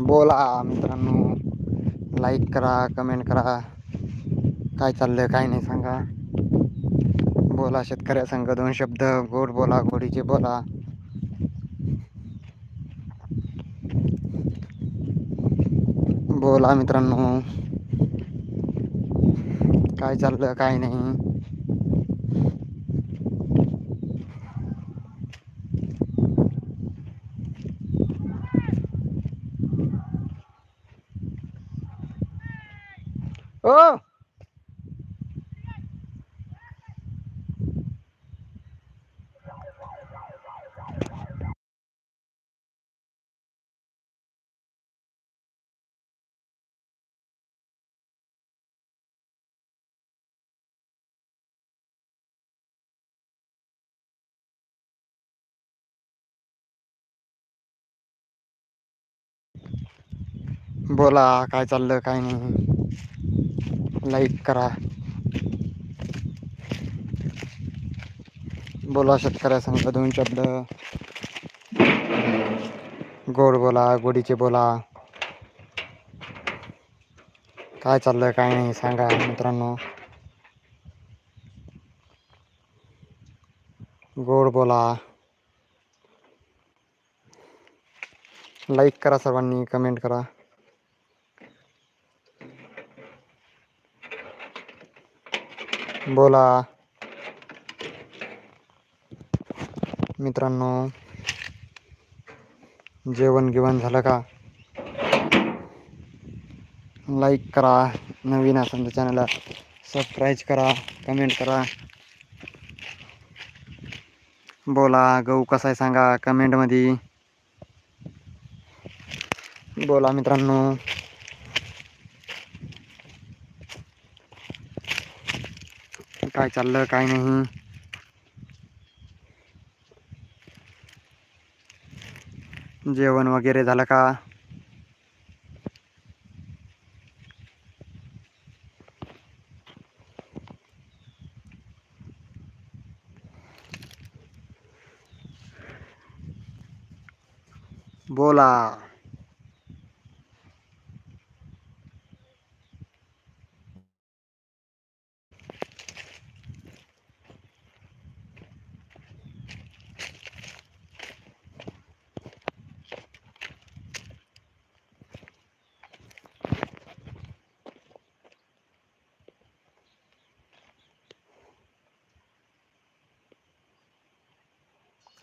बोला मित्रांनो. लाईक करा कमेंट करा. काय चाललं काय नाही सांगा. बोला शेतकऱ्या संघ दोन शब्द. गोड बोला गोडीचे बोला. बोला मित्रांनो. काय चाललं काय नाही. ओ बोला काय चाललं काय नाही लाईक करा. बोला शेतकऱ्या संघ दोन शब्द. गोड बोला गोडीचे बोला. काय चाललं काय नाही सांगा मित्रांनो. गोड बोला. लाईक करा सर्वांनी कमेंट करा. बोला. मित्रांनो जेवण गिवण झालं का? लाईक करा नवीन असेल तर चॅनलला सबस्क्राईब करा कमेंट करा. बोला गहू कसा आहे सांगा कमेंटमध्ये बोला मित्रांनो. काय चाललं काय नाही। जेवण वगैरे झालं का? बोला।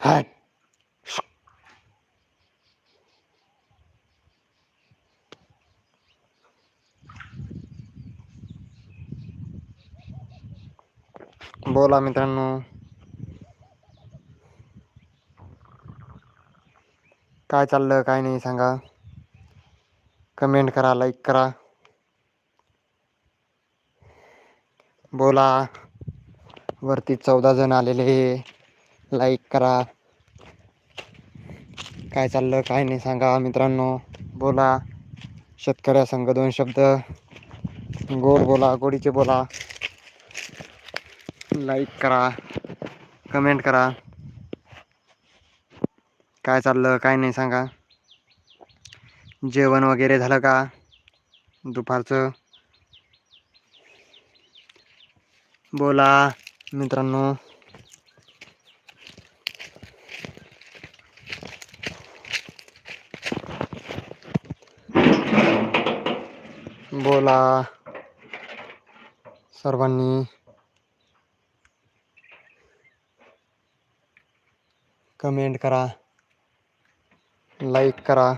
हाय बोला मित्रांनो काय चाललं काय नाही सांगा. कमेंट करा लाईक करा. बोला. वरती चौदा जण आलेले. लाईक करा. काय चाललं काय नाही सांगा मित्रांनो. बोला. शेतकऱ्या संघ दोन शब्द. गोड बोला गोडीचे बोला. लाईक करा. कमेंट करा. काय चाललं काय नाही सांगा. जेवण वगैरे झालं का? दुपारचं. बोला मित्रांनो. बोला. सर्वांनी. कमेंट करा. लाईक करा.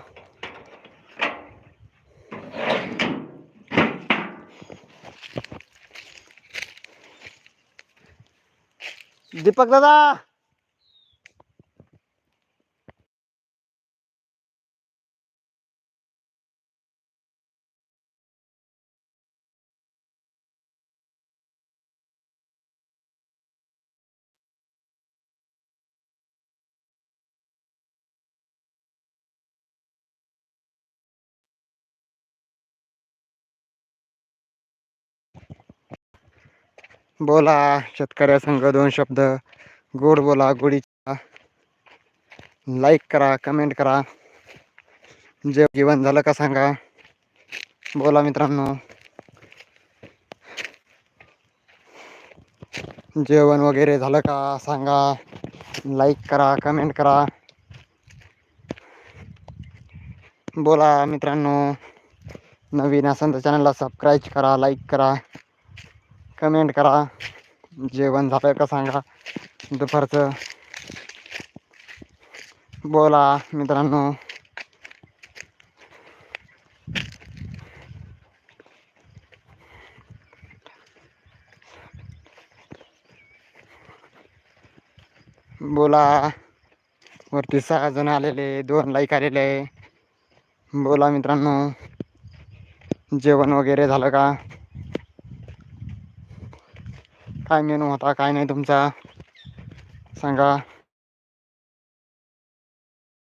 दीपक दादा! बोला शेतकऱ्या संघ दोन शब्द. गोड बोला गोडीचा. लाईक करा कमेंट करा. जे जीवन झालं का सांगा. बोला मित्रांनो. जेवण वगैरे झालं का सांगा. लाईक करा कमेंट करा. बोला मित्रांनो. नवीन असेल तर चॅनलला सबस्क्राईब करा लाईक करा. कमेंट करा. जेवण झालं का सांगा. दुपारचं बोला मित्रांनो. बोला. वरती सहा जण आलेले दोन लाईक आलेले. बोला मित्रांनो. जेवण वगैरे झालं का? काय मेनू होता काय नाही तुमचा? सांगा.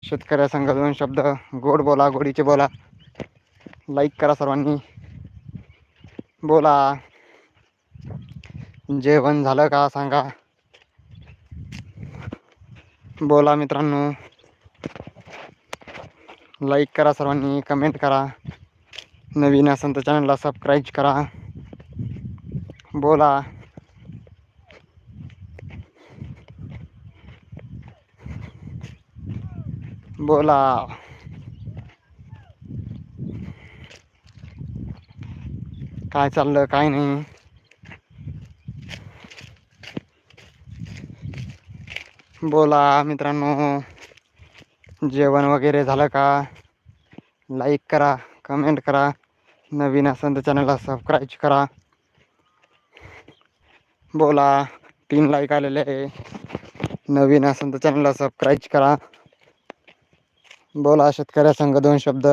शेतकऱ्या सांगा दोन शब्द गोड बोला गोडीचे बोला. लाईक करा सर्वांनी. बोला. जेवण झालं का सांगा. बोला मित्रांनो. लाईक करा सर्वांनी कमेंट करा. नवीन असेल तर चॅनलला सबस्क्राईब करा. बोला. बोला. काय चाललं काय नाही. बोला मित्रांनो जेवण वगैरे झालं का? लाईक करा कमेंट करा. नवीन असेल तर चॅनलला सबस्क्राईब करा. बोला तीन लाईक आलेले आहे. नवीन असेल तर चॅनलला सबस्क्राईब करा. बोला शेतकऱ्या संघ दोन शब्द.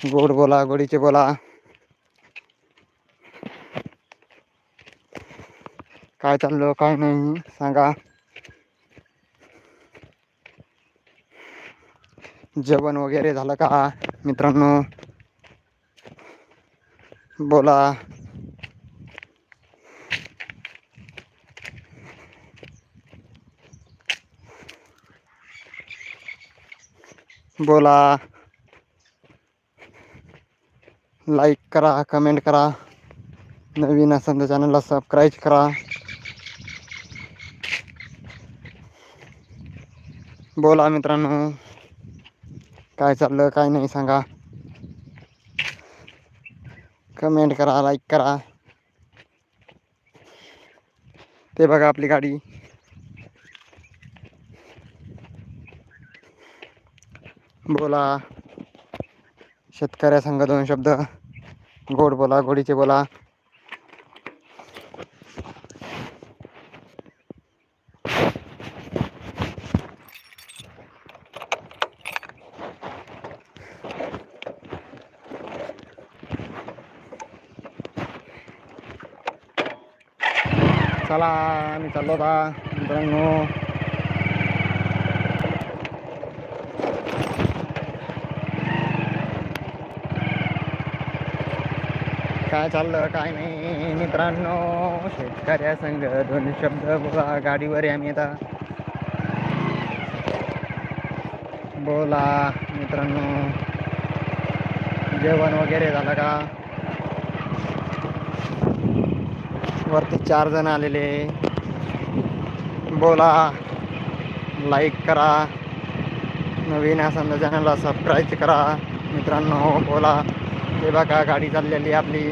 गोड बोला गोडीचे बोला. काय चाललं काय नाही सांगा. जेवण वगैरे झालं का मित्रांनो? बोला. बोला. लाईक करा कमेंट करा. नवीन असेल तर चॅनलला सबस्क्राईब करा. बोला मित्रांनो. काय चाललं काय नाही सांगा. कमेंट करा लाईक करा. ते बघा आपली गाडी. बोला. शेतकऱ्या संघ दोन शब्द. गोड बोला गोडीचे बोला. चला मी चाललो होता मित्रांनो. काय चाललं काय नाही मित्रांनो. शेतकऱ्या संघ दोन शब्द बोला गाडीवर आम्ही आता. बोला मित्रांनो. जेवण वगैरे झालं का? वरती चार जण आलेले. बोला लाईक करा. नवीन असेल तर चॅनलला सबस्क्राईब करा. मित्रांनो बोला. ते बघा गाडी चाललेली आपली.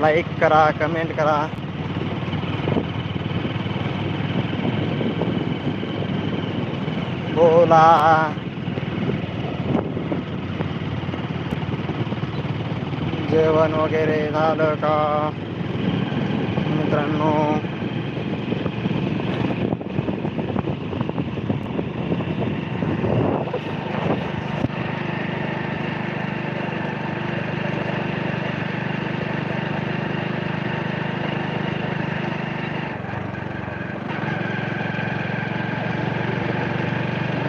लाईक करा कमेंट करा. बोला. जेवण वगैरे झालं का? मित्रांनो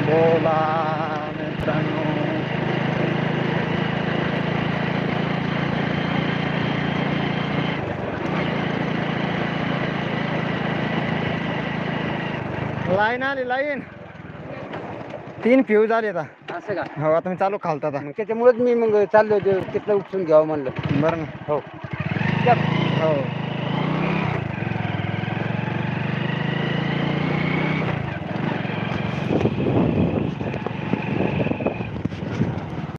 बोला मित्रांनो लाईन आली लाईन तीन फ्यूज आले आता. असं का? हो आता मी चालू खालता आता. मग त्याच्यामुळेच मी मग चाललो होतो तिथलं उपसून घ्यावं म्हणलं. बरं ना. हो. हो.